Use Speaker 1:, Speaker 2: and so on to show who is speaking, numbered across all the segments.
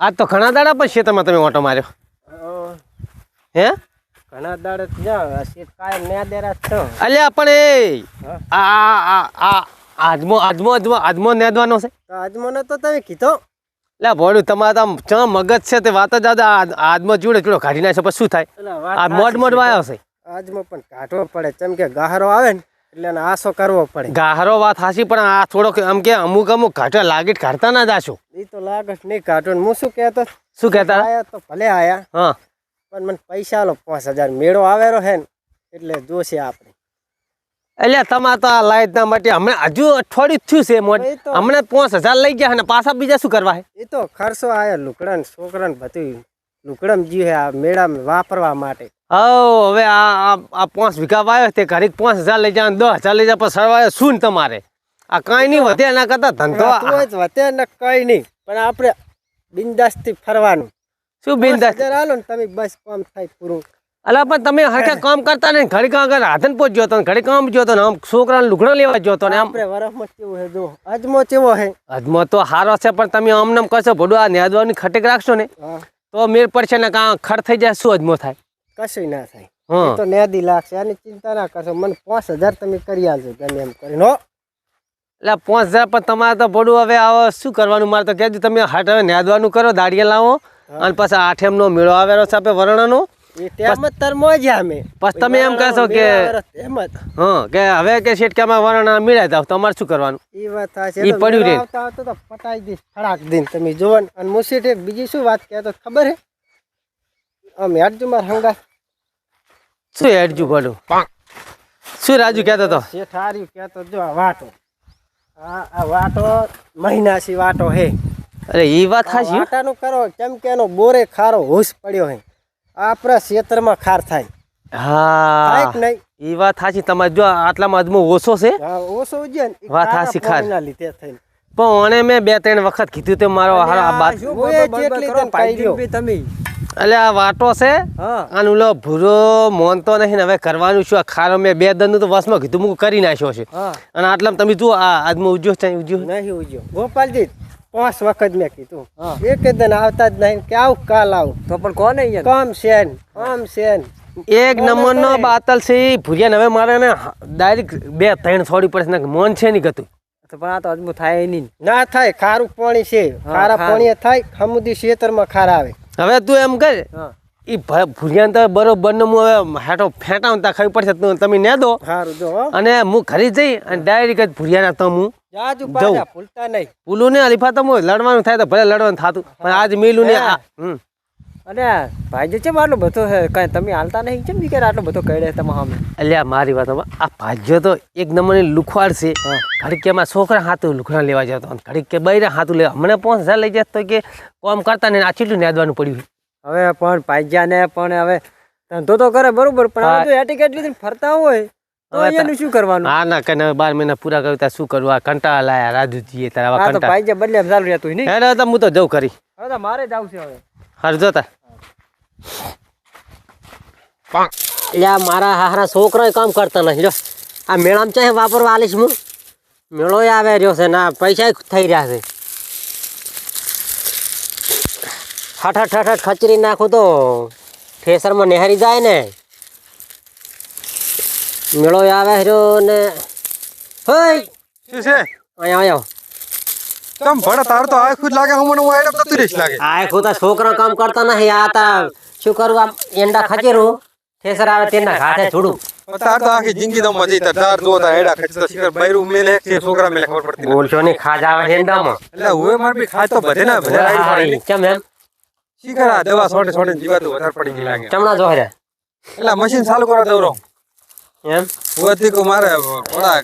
Speaker 1: આજ તો ઘણા દાડા પણ ખેતરમાં તમે ઓટો માર્યો. હે?
Speaker 2: ઘણા દાડા કાયમ ને દેરા છો.
Speaker 1: અલ્યા પણ એ. આ આ આ આજમો આજમો આજમો આજમો નેદવાનો છે.
Speaker 2: આજમો આજ તો તમે કીધો?
Speaker 1: એટલે ભોળું તમારે આમ ચ મગજ છે તે વાત જ આજમો ચૂડે ચૂડો કાઢી નાખે પછી શું થાય? આ મોડ મોડ વાયો છે
Speaker 2: આજમાં પણ કાઢવો પડે ચમ કે ગાહરો આવે ને એટલે આ આસો કરવો પડે.
Speaker 1: ગાહરો વાત હાસી પણ આ થોડોક આમ કે અમુક અમુક ઘાટો લાગીટ કાઢતા ના જાશો.
Speaker 2: એ તો લાગે નહીં કાઢો હું શું કહેતો?
Speaker 1: શું કહેતા?
Speaker 2: આયા તો ભલે આયા
Speaker 1: હા.
Speaker 2: પણ મને પૈસા લો પાંચ હજાર. મેળો આવેલો હે ને એટલે જોશે આપણે.
Speaker 1: એટલે તમારે તો આ લાઈટના માટે હમણાં હજુ અઠવાડિયું થયું છે મોટી હમણાં પાંચ હજાર લઈ ગયા અને પાછા બીજા શું કરવા
Speaker 2: એ તો ખર્ચો આયા લુકડા ને છોકરા ને બધું લુકડમ જીવ હે આ મેળામાં વાપરવા માટે.
Speaker 1: હવ હવે આ આ- પાંચ વીઘા વાયો તે ઘડીક પાંચ હજાર લઈ જાય દસ હજાર લઈ જાય પણ સરવાયો શું ને તમારે? આ કાંઈ નહીં વધે એના કરતા ધંધો
Speaker 2: વધે ને કઈ નહીં પણ આપણે બિંદાસથી ફરવાનું.
Speaker 1: શું બિંદાસ?
Speaker 2: હાલો ને તમે બસ કામ થાય પૂરું.
Speaker 1: અલા પણ તમે હરખે કામ કરતા ને ઘડી કામ આગળ હાથન પહોંચ્યો હતો ઘડી કામ જોતો ને આમ છોકરાને લુગડો લેવા જોતો ને આમ.
Speaker 2: આપણે વરસમાં કેવું હે જો અજમો કેવો હે
Speaker 1: અજમો તો હારો છે પણ તમે આમ નામ કરશો ભડું આ નેદવાની ખટેક રાખશો ને તો મેળ પડશે ને કાં ખડ થઈ જાય શું અજમો થાય?
Speaker 2: કશું ના થાય. તો નેદી લાગશે આની ચિંતા ના કરશો. મને પાંચ હજાર તમે કરી આલજો ગમે એમ કરીને હો.
Speaker 1: એટલે પાંચ હજાર પણ તમારે તો ભડું હવે આવો શું કરવાનું? મારે તો કહેજો તમે હાટ હવે નેદવાનું કરો દાડિયા લાવો. અને પછી આઠેમનો મેળો આવેલો છે આપણે વર્ણનો. તમે એમ કહેશો કે હા કે હવે કે શેઠ કે અમે વર્ણના જાવ તમારે શું કરવાનું?
Speaker 2: એ વાત
Speaker 1: પડ્યું રે.
Speaker 2: આવતા આવતા પટાઈ દઈશ ખડાક દઈને તમે જોવો અને મુસીઠ બીજી શું વાત કહેતો ખબર હે? આમ હેડજો માર હંગા
Speaker 1: શું હેડજું ભડું શું રાજુ કહેતો હતો
Speaker 2: શેઠારી કહેતો જો આ વાટો આ આ વાટો મહિનાસી વાટો હે.
Speaker 1: અરે એ વાત
Speaker 2: આ વાટાનું કરો કેમ કે એનો બોરે ખારો હોશ પડ્યો હે. આપણા ક્ષેત્રમાં ખાર થાય.
Speaker 1: હા.
Speaker 2: કે નહીં?
Speaker 1: એ વાત હાચી. તમારે જો આટલામાં અજમો ઓછો છે?
Speaker 2: ઓછો ઈ
Speaker 1: વાત
Speaker 2: ખારા
Speaker 1: ખાર.
Speaker 2: લીધે થઈને.
Speaker 1: પણ ઓને મેં બે ત્રણ વખત કીધું તો મારો હારો આ બાત
Speaker 2: ઓએ
Speaker 1: એટલે આ વાટો છે.
Speaker 2: હા.
Speaker 1: આનું ઓલો ભૂરો મોનતો નહીં હવે કરવાનું શું આ ખારો મેં બે દંડ તો વસમાં કીધું મૂકું કરી નાખ્યો છે. અને આટલામાં તમે જુઓ આ આજમાં ઉજ્યો છે ઉજ્યો
Speaker 2: નહીં ઉજ્યો. ગોપાલજી પાંચ વખત મેં કીધું.
Speaker 3: હા.
Speaker 2: એક દન આવતા જ નહીં. કે આવું કાલ આવ?
Speaker 3: તો પણ કોને
Speaker 2: કામ છે સેન કામ છે ને
Speaker 1: એક નંબરનો બાતલ છે ભૂરિયા હવે મારે ને ડાયરેક્ટ બે ત્રણ થોડી પડશે ને મન છે નહીં ગતું.
Speaker 3: તો પણ આ તો અજમું થાય નહીં
Speaker 2: ના થાય ખારું પાણી છે. ખારા પાણી થાય ખમુદી ખેતરમાં ખારા આવે.
Speaker 1: હવે તું એમ કર એ ભૂરિયા તો બરોબર ને હું હવે હેઠો ફેંટાવું ત્યાં ખબર પડશે તું તમે ને દો અને હું ઘરે જઈ અને ડાયરેક્ટ ભૂરિયાના તો હું
Speaker 2: પાછા ભૂલતા નહીં.
Speaker 1: પુલું ને અલીફા તો હું લડવાનું થાય તો ભલે લડવાનું થતું પણ આજ મિલું ને.
Speaker 3: અને ભાઈ છે આટલો બધો કઈ તમે હાલતા નહીં? કેમ કે આટલો બધો કડે તમે
Speaker 1: અલ્યા મારી વાત આ ભાઈજો તો એક નંબરની લુખવાડ છે. ઘડીક કે છોકરા હાથું લુખડા લેવા જતો ઘડીક કે બૈરા હાથું લેવા. મને પાંચ હજાર લઈ જતો કે કોમ કરતા ને આ ચીટલું નેદવાનું પડ્યું
Speaker 3: હવે પણ ભાઈજા ને પણ હવે ધંધો તો કરે બરોબર પણ લીધીને ફરતા હોય શું કરવાનું?
Speaker 1: હા ના કને બાર મહિના પૂરા કર્યું ત્યાં શું કરવું આ કંટાળા લાયા રાજુજીએ તારા
Speaker 3: આ
Speaker 1: કંટાળા.
Speaker 3: ભાઈજા બદલે ચાલુ રહેતું નહીં?
Speaker 1: તો હું તો જઉં કરી.
Speaker 3: હવે તો મારે જ આવશે હવે.
Speaker 1: હાર જોતા
Speaker 4: એટલે મારા હારા છોકરો કામ કરતા નથી જો. આ મેળામાં ચાહે વાપરવા આલીશ હું? મેળો આવે રહ્યો છે ના પૈસા થઈ રહ્યા છે. હઠ હઠ હઠ ખચરી નાખું તો ફેસરમાં નેહરી જાય ને. મેળો આવે રહ્યો ને. હોય
Speaker 5: શું છે?
Speaker 4: અહીંયા આવ્યો
Speaker 5: તમ ભણે તાર તો આખું જ લાગે હું મને હું આઈટમ તો લાગે.
Speaker 4: આ ખોટા છોકરા કામ કરતા નથી આ તા શું કરવું આમ એંડા ખચેરું થેસર આવે તેના ઘાથે છોડું.
Speaker 5: તાર તો આખી જિંદગી તો મજી તાર તાર જો તાર એડા ખચતો શિખર બૈરું મેલે કે છોકરા મેલે ખબર પડતી.
Speaker 4: બોલશો નહીં ખાજ આવે એંડામાં.
Speaker 5: એટલે હું માર બી ખાય તો બધે ના બધે.
Speaker 4: કેમ એમ?
Speaker 5: શિખર આ દવા છોડે છોટે જીવાતું વધારે પડી ગઈ લાગે.
Speaker 4: ચમણા જોહરે
Speaker 5: એટલે મશીન ચાલુ કરવા દવરો
Speaker 4: એમ?
Speaker 5: વધી કો મારે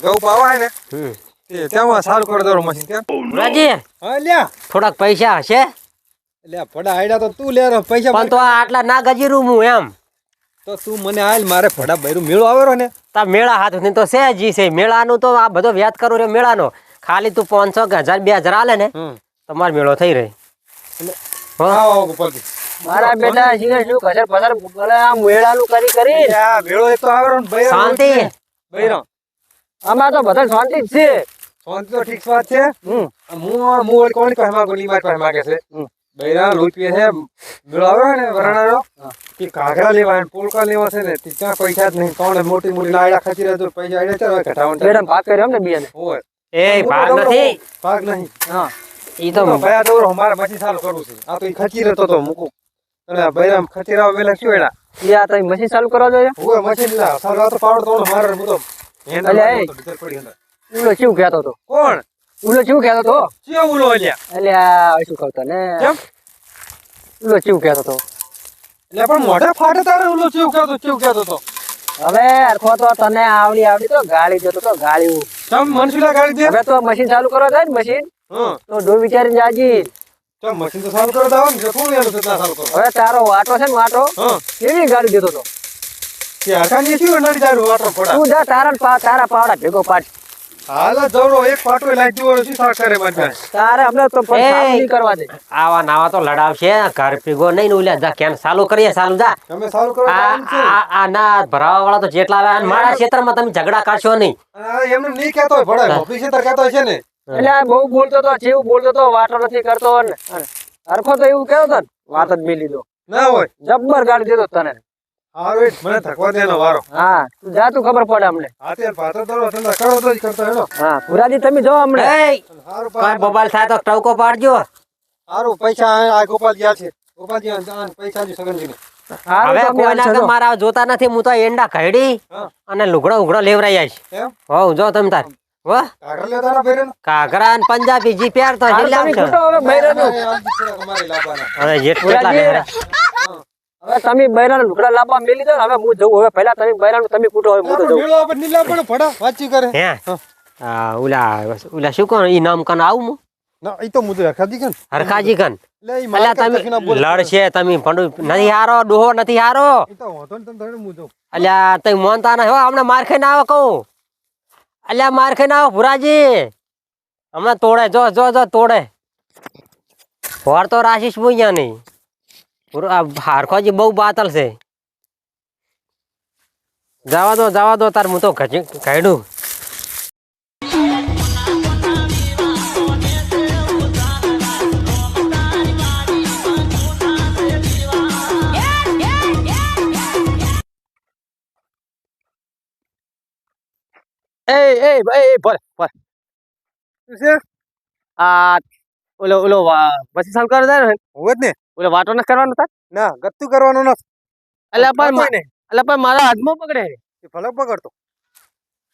Speaker 5: ઘઉં પાવાય ને
Speaker 4: હમ.
Speaker 5: તે તેમાં ચાલુ કરી દવરો મશીન કેમ?
Speaker 4: રાજી.
Speaker 5: હા લ્યા.
Speaker 4: થોડાક પૈસા હશે?
Speaker 5: એટલે ભડા આઈડા તો તું લે પૈસા
Speaker 4: પણ તો આટલા ના ગજીરું હું એમ.
Speaker 5: તો તું મને હાલ મારે ભડા બૈરું મેળો આવેરો ને.
Speaker 4: તા મેળા હાથની તો છે જી છે. મેળાનું તો આ બધો વ્યાજ કરું રે મેળાનો. ખાલી તું પાંચસો કે હજાર બે હજાર આલે ને તમારો મેળો થઈ રહે. હો?
Speaker 5: આવો ગોપાલજી.
Speaker 3: મારા બેટા શિખર શું કસર પસર બોલે આ મેળાનું કરી કરી.
Speaker 5: મેળો એક તો આવેરો ને બૈરો
Speaker 4: શાંતિ.
Speaker 5: બૈરો
Speaker 3: આમાં તો બધા શાંતિ જ છે.
Speaker 5: તો ઠીક વાત છે. હું હું કોણ કહે માંગુ ની મારી પાસે માંગે છે? બૈરા છે મેળો ને વરણાનો કે કાગરા લેવા પોલકા લેવા છે ને તે ત્યાં પૈસા જ નહીં. કોણ મોટી મોટી નાયડા ખાચી રહેતો પૈસા ચાલો
Speaker 3: મેડમ કરી ને બિયાને
Speaker 5: હોય.
Speaker 1: એ ભાગ નથી.
Speaker 5: ભાગ નહીં.
Speaker 3: હા.
Speaker 1: ઈ તો
Speaker 5: તો ભયા દોરો મારે મશીન ચાલુ છે. આ તો ઈ રહેતો તો મૂકું. અને આ બૈરા ખચી રહ્યા પેલા શું એડા
Speaker 3: એ આ તમે મશીન ચાલુ કરવા જોઈએ.
Speaker 5: હોય મશીન લા. સારું આ તો પાવડર તો મારે હું હેન્ડલ
Speaker 3: અલ્યા, એ.
Speaker 5: તો ડીઝલ પડી અંદર.
Speaker 3: ઉલો શું કહેતો હતો?
Speaker 5: કોણ?
Speaker 3: ઉલો શું કહેતો હતો?
Speaker 5: ચિયો ઉલો અલ્યા
Speaker 3: એટલે આ શું કહું તને ઉલો શું કહેતો હતો?
Speaker 5: એટલે પણ મોઢે ફાટે તારે ઉલો શું કહેતો શું કહેતો હતો?
Speaker 3: હવે અરખો તો તને આવડી આવડી તો ગાળી જતો તો ગાળી
Speaker 5: ચમ મનસુલા ગાડી દે?
Speaker 3: હવે તો મશીન ચાલુ કરવા થાય ને મશીન
Speaker 5: હા.
Speaker 3: તો ડો વિચારીને જાજી.
Speaker 5: ચમ મશીન તો ચાલુ કરો દાવ ને કોણ યાર તો ચાલુ કરો
Speaker 3: હવે તારો વાટો છે ને વાટો
Speaker 5: હા.
Speaker 3: કેવી ગાળી દેતો તો
Speaker 5: કે હરખાની શું નડી જાય વાટો ફોડા
Speaker 3: તું જા તારા તારા પાવડા ભેગો પાડ
Speaker 5: હાલ જવરો એક પાટો લાગી દીવો શું સાક કરે મારી
Speaker 3: તારે હમણાં તો પણ. સાફ નહીં કરવા દે.
Speaker 1: આવા નાવા તો લડાવશે. ઘર પીગો નહીં ને ઓલ્યા જા કેન ચાલુ કરીએ ચાલુ જા.
Speaker 5: તમે ચાલુ કરો
Speaker 1: આ ના ભરાવા વાળા તો જેટલા આવે અને મારા ક્ષેત્રમાં તમે ઝઘડા કરશો નહીં.
Speaker 5: આ નહીં કહેતો હોય ભડાય ઓફિસે તો કહેતો છે ને.
Speaker 3: એટલે આ બહુ બોલતો તો જેવું બોલતો તો વાતો નથી કરતો. ને હરખો તો એવું કહેતો હતો ને વાત જ મેલી દો.
Speaker 5: ના હોય.
Speaker 3: જબ્બર ગાડી દેતો તને.
Speaker 5: એટ મને થકવા દેનો વારો.
Speaker 3: હા તું જા તું ખબર પડે અમને.
Speaker 5: હાથે પાત્ર દોરો ધંધા કરો તો જ કરતો હેડો
Speaker 3: હા પુરાજી તમે જો અમને.
Speaker 5: હારું
Speaker 1: કોઈ બોબાલ થાય તો ટવકો પાડજો.
Speaker 5: હારું પૈસા આ આ ગોપાલ ગયા છે. ગોપાલજી આ- આ પૈસાની સગનજીને.
Speaker 1: હવે કોઈના કે મારા જોતા નથી હું તો એંડા
Speaker 5: ખાડી
Speaker 1: અને લુગડો ઉગડો લેવરાઈ આવીશ. હોવ જો તમ તાર.
Speaker 5: વાહ
Speaker 1: કાગરા ને પંજાબી જી પહેર તો
Speaker 3: હવે
Speaker 1: લેવરા
Speaker 3: હવે તમે બૈરાના લુગડા લાવવા મેલી દો હવે હું જઉં. હવે પહેલા તમે બૈરાનું તમે કૂટો હવે હું તો જઉં.
Speaker 5: મેળો આપણે નીલા પણ ફડા વાતચી કરે.
Speaker 1: હે? આ ઓલા ઓલા શું કોણ ઈ નામ કન આવું હું?
Speaker 5: ના ઈ તો મુદ્દો ખાધી કે
Speaker 1: હરખાજી કન અલ્યા તમે લડશે તમે ભંડુ નથી હારો ડોહો નથી હારો.
Speaker 5: ઈ તો વાંધો ને તમે મુદ્દો
Speaker 1: અલ્યા તમે મોનતા ના હો હમણાં માર ખાઈને આવો કહું. અલ્યા માર ખાઈને આવો ભુરાજી. હમણાં તોડે જો જો જો તોડે. હોર તો રાશીશ બોયા નહીં હારખોજી બહુ બાતલ છે જવા દો જવા દો તાર હું તો કાઢ્યું એ એ ભાઈ ભર ભર
Speaker 5: શું છે
Speaker 1: આ ઓલો ઓલો બસી સાલ કરે ને
Speaker 5: હોવે જ ને
Speaker 1: ઓલો વાટો ન કરવાનો હતા
Speaker 5: ના ગત્તુ કરવાનું નથી
Speaker 1: એટલે પણ
Speaker 5: કરતોય ને.
Speaker 1: એટલે પણ મારા હાથમાં પકડે.
Speaker 5: એ ફલક પકડતો.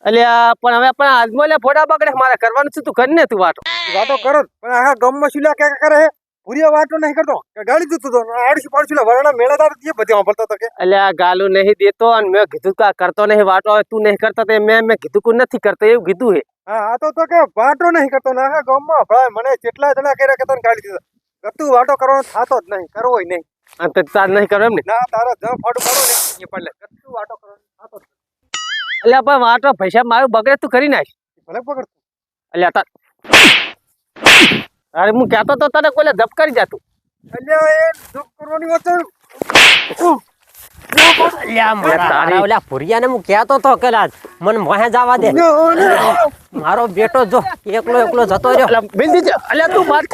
Speaker 1: એટલે પણ હવે પણ હાથમાં એટલે ફોટા પકડે. મારે કરવાનું છે તું કરી ને તું વાટો
Speaker 5: વાતો કરો જ. પણ આખા ગામમાં શું લ્યા ક્યાં કરે હે? પૂરી વાતો નહીં કરતો. કે ગાડી દીધું તો આડસી પાડસી વરણા મેળાદાર જે બધી વાપરતો તો કે.
Speaker 1: એટલે આ ગાલું નહીં દેતો અને મેં કીધું કે આ કરતો નહીં. વાટો હવે તું નહીં કરતો તે મેં મેં કીધું કે નથી કરતો. એવું કીધું હે.
Speaker 5: હા આ તો તો કે વાતો નહીં કરતો. ને આખા ગામમાં ભળાય મને કેટલા જણા કર્યા કે તને ગાડી દીધો. ગતું વાટો કરવાનો થતો જ નહીં કરવો નહીં.
Speaker 1: અને તે તાર નહીં કરો એમ ને?
Speaker 5: ના તારો જ ફાડું પડો ને. એ પડલે ગતું વાતો કરવાનો થતો જ.
Speaker 1: એટલે પણ વાટો પૈસા મારું બગડે તું કરી નાખ.
Speaker 5: ભલે પકડ
Speaker 1: એટલે તાર અરે હું કહેતો તો તને કોઈ ધપ કરી જાતું
Speaker 5: અલ્યા એ દુઃખ કરવાની વાત છે.
Speaker 1: તારા ઓલા ભુરિયાને હું કહેતો તો કે મને મોહે જવા દે. મારો બેટો જો એકલો એકલો જતો રહ્યો. બિંદી છે અલ્યા તું વાત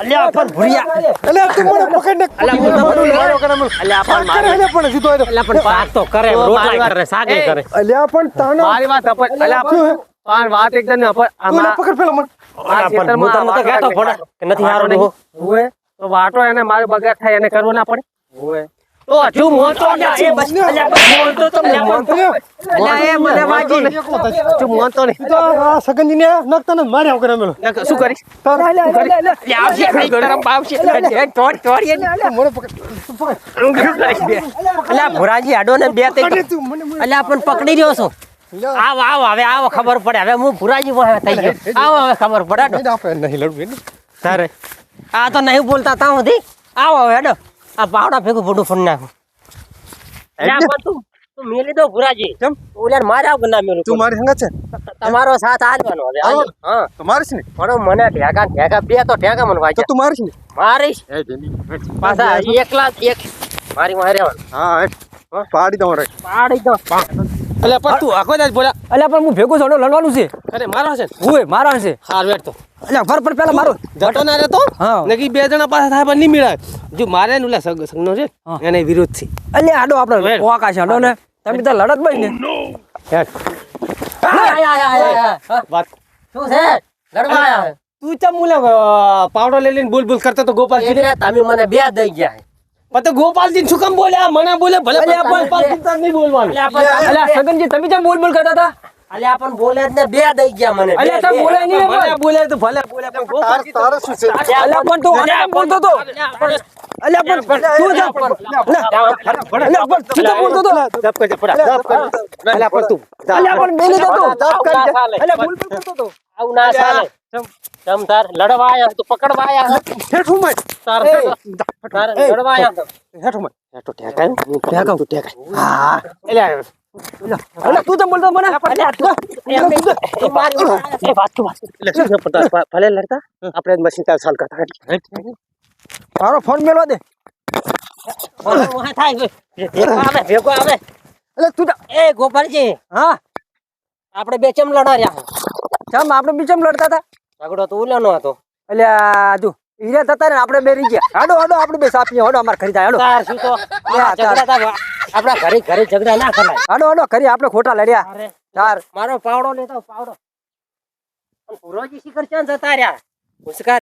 Speaker 1: અલ્યા પણ ભુરિયા.
Speaker 5: અલ્યા તું મને પકડ ને
Speaker 1: અલ્યા હું તમને મારો કરે મને અલ્યા પણ મારે.
Speaker 5: અલ્યા પણ સીધો આવ્યો.
Speaker 1: અલ્યા પણ વાત તો કરે રોટલા કરે સાગે કરે.
Speaker 5: અલ્યા પણ તાનો
Speaker 1: મારી વાત અપર અલ્યા પણ વાત એકદમ અપર
Speaker 5: તું એને પકડ પેલા મને.
Speaker 1: આ ખેતરમાં
Speaker 4: હું તમને તો કહેતો ભોળા કે નથી હારો નહીં.
Speaker 1: હોય તો વાટો એને મારો બગાડ થાય એને કરવો ના પડે. હોય તો હજુ મોતો એ બસ મોતો તો અલ્યા પણ- અલ્યા એ મને વાગી હજુ મોતો નહીં.
Speaker 5: તો આ સગનજી ને માર્યા મેલો
Speaker 1: શું કરીશ? આવશે કઈ આવશે એ
Speaker 5: મને પકડ?
Speaker 1: અલ્યા ભુરાજી આડો ને બે તે અલ્યા પણ પકડી રહ્યો છો. આવો આવો હવે આવો ખબર પડે. હવે હું ભુરાજી વાહે થઈ ગયો. આવો હવે ખબર પડે
Speaker 5: નહીં લડવું
Speaker 1: તારે. આ તો નહીં બોલતા તા સુધી. આવો હવે હેડો. આ પાવડા ભેગું બધું ફોન નાખું. પણ તું તું મેલી દો ભુરાજી.
Speaker 5: કેમ?
Speaker 1: ઓલા મારા વગર ના મેલું
Speaker 5: તું મારી સંગત છે?
Speaker 1: તમારો સાથ આલવાનો હવે. હા
Speaker 5: તો મારીશ ને?
Speaker 1: પણ મને ઢેકા ઢેકા બે તો ઢેકા મને
Speaker 5: તો તું મારીશ ને?
Speaker 1: મારીશ. પાછા એકલા એક. મારી મારે
Speaker 5: હા પાડી દઉં રે
Speaker 1: પાડી દો એટલે પણ તું આખો જ બોલ્યા
Speaker 3: અલ્યા પણ હું ભેગો છોડો લડવાનું છે.
Speaker 1: અરે મારો છે
Speaker 3: ઓય મારો છે.
Speaker 1: હાર વેટ તો.
Speaker 3: અલ્યા ફર પર પેલા મારો.
Speaker 1: જતો ના રહેતો?
Speaker 3: હા.
Speaker 1: નકી બે જણા પાસે થાય પણ નહીં મળે જો મારે ને ઓલા સગ સંગનો છે એને વિરોધ છે
Speaker 3: અલ્યા આડો આપણે
Speaker 1: ઓકા
Speaker 3: છે આડો ને. તમે તો લડત બઈ ને.
Speaker 4: આય, આય, આય, આય, આય.
Speaker 1: વાત.
Speaker 4: શું છે? લડવા આયા
Speaker 1: તું ચમ મુલે પાવડો લઈ લઈને બોલ બોલ કરતો તો
Speaker 4: એટલે તમે મને બે દઈ ગયા.
Speaker 1: તો ગોપાલજી શું કામ બોલ્યા? મને બોલે ભલે ગોપાલજી તાર નહીં બોલવાનું.
Speaker 3: અલ્યા સગનજી તમે જેમ બોલ બોલ કરતા હતા?
Speaker 4: અલ્યા આપણ બોલે જ ને બે દઈ ગયા મને બે, તો
Speaker 3: બોલે નહીં
Speaker 1: ભલે બોલે તો ભલે બોલે પણ ગોપાલજી છે?
Speaker 3: અલ્યા પણ તું આને બોલતો તો. અલ્યા પણ તું જેમ અલ્યા પણ તું જેમ બોલતો તો.
Speaker 1: જપ કરજે, પડા, જપ કર અલ્યા પણ તું.
Speaker 3: અલ્યા પણ બોલે તો. જપ
Speaker 4: આવું ના
Speaker 3: બોલ બોલતો તો.
Speaker 4: આવું ના ચાલે. તમ તાર લડવા આયા તું પકડવા આયા
Speaker 1: મત.
Speaker 4: તાર તાર તો.
Speaker 1: તું
Speaker 3: બોલતો મને.
Speaker 1: ભલે લડતા. આપણે મશીન ચાલ ચાલ કરતા.
Speaker 3: તારો ફોન મેળવા દે.
Speaker 4: આપડે બે ચમ લડા રહ્યા
Speaker 3: ચમ આપડે બી ચમ લડતા હતા?
Speaker 4: ઝઘડો તો ઉલાનો હતો.
Speaker 3: એટલે જો. હીરા થતા ને આપણે બે રહી ગયા. હાડો હાડો આપણે બે સાપી હાડો અમાર જાય. હાડો.
Speaker 4: તાર શું તો? આપણા ઘરે ઘરે ઝઘડા ના કરાય
Speaker 3: હાડો હાડો ખરી આપણે ખોટા લડ્યા. તાર.
Speaker 4: મારો પાવડો લેતો પાવડો. પૂરોજી શિખર ચાંદ જતા રહ્યા?